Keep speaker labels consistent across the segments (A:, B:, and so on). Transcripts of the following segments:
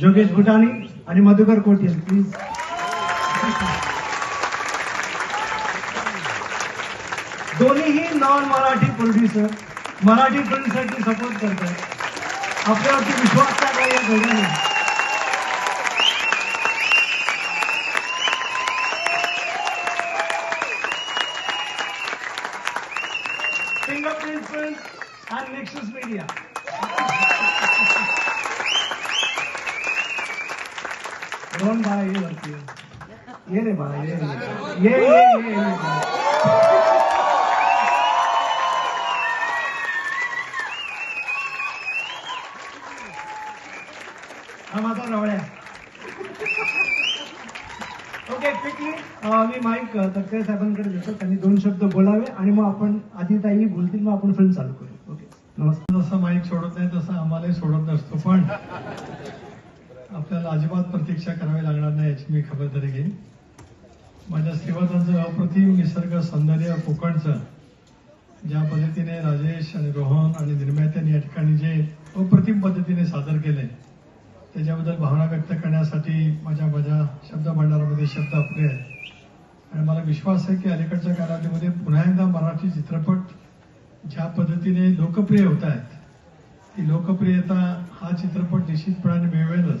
A: जोगेश भुटानी आणि मधुकर कोटिल प्लीज दोन्हीही non Marathi producer Marathi फिल्मसाठी सपोर्ट करतात. आपल्यावरती विश्वास टाकला या दोघांनी फिंगरप्रिंट फिल्म आणि नेक्सस मीडिया रोहन बाळा ये वरती ये. ये रे बाळा ये ये ये ये ये ये हा माझा रवळ्या ओके क्विकली मी माईक तक्ते साहेबांकडे देतो त्यांनी दोन शब्द बोलावे आणि मग आपण आधी ताई बोलतील मग आपण फिल्म चालू करू. ओके नमस्कार.
B: जसं माईक सोडत नाही तसं आम्हालाही सोडत नसतो. पण आपल्याला अजिबात प्रतीक्षा करावी लागणार नाही याची मी खबरदारी घेईन. माझ्या श्रीवादांचं अप्रतिम निसर्ग सौंदर्य कोकणचं ज्या पद्धतीने राजेश आणि रोहन आणि निर्मात्यांनी या ठिकाणी जे अप्रतिम पद्धतीने सादर केले त्याच्याबद्दल भावना व्यक्त करण्यासाठी माझ्या माझ्या शब्द भांडारामध्ये शब्द अपुरे आहेत. आणि मला विश्वास आहे की अलीकडच्या कालावधीमध्ये पुन्हा एकदा मराठी चित्रपट ज्या पद्धतीने लोकप्रिय होत आहेत ती लोकप्रियता हा चित्रपट निश्चितपणाने मिळवेलच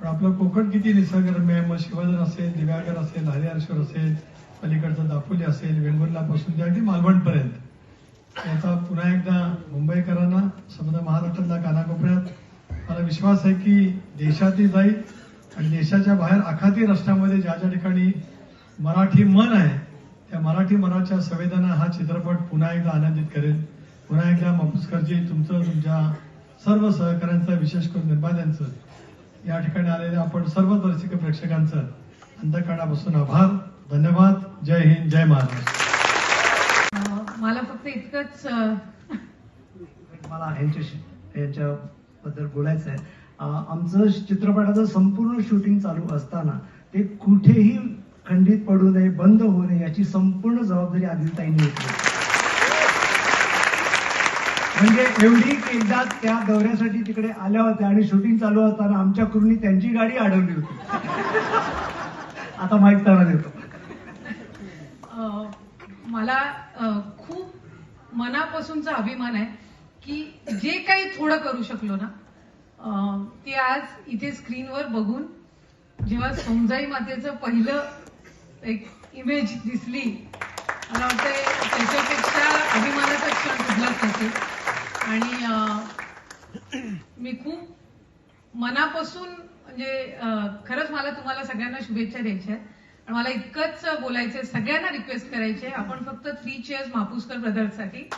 B: पण आपलं कोकण किती निसर्गरम्य आहे मग शिवाजन असेल दिव्यागर असेल हरिहरेश्वर असेल पलीकडचं दापोली असेल वेंगुर्लापासून ते अगदी मालवणपर्यंत याचा पुन्हा एकदा मुंबईकरांना समजा महाराष्ट्रातल्या कानाकोपऱ्यात मला विश्वास आहे की देशातही जाईल आणि देशाच्या बाहेर आखाती राष्ट्रामध्ये ज्या ज्या ठिकाणी मराठी मन आहे त्या मराठी मनाच्या संवेदना हा चित्रपट पुन्हा एकदा आनंदित करेल. पुन्हा एकदा मापुसकरजी तुमचं तुमच्या सर्व सहकाऱ्यांचं विशेष करून निर्मात्यांचं या ठिकाणी आलेल्या आपण सर्व दर्शक प्रेक्षकांचं अंतकरणापासून आभार. धन्यवाद. जय हिंद जय महाराष्ट्र.
C: मला फक्त इतकंच
A: मला यांच्याशी यांच्याबद्दल बोलायचं आहे. आमचं चित्रपटाचं संपूर्ण शूटिंग चालू असताना ते कुठेही खंडित पडू नये बंद होऊ नये याची संपूर्ण जबाबदारी आदिलताईंनी घेतली. म्हणजे एवढी की एकदा त्या दौऱ्यासाठी तिकडे आल्या होत्या आणि शूटिंग चालू असताना आमच्या क्रूनी त्यांची गाडी अडवली होती. आता माहीत त्यांना देतो.
C: मला खूप मनापासूनचा अभिमान आहे की जे काही थोडं करू शकलो ना ते आज इथे स्क्रीनवर बघून जेव्हा समजाई मातेचं पहिलं एक इमेज दिसली मला वाटतं त्याच्यापेक्षा मनापासून म्हणजे खरंच मला तुम्हाला सगळ्यांना शुभेच्छा द्यायच्या आणि मला इतकंच बोलायचंय सगळ्यांना रिक्वेस्ट करायचे आपण फक्त थ्री चेअर्स मापुसकर ब्रदर्ससाठी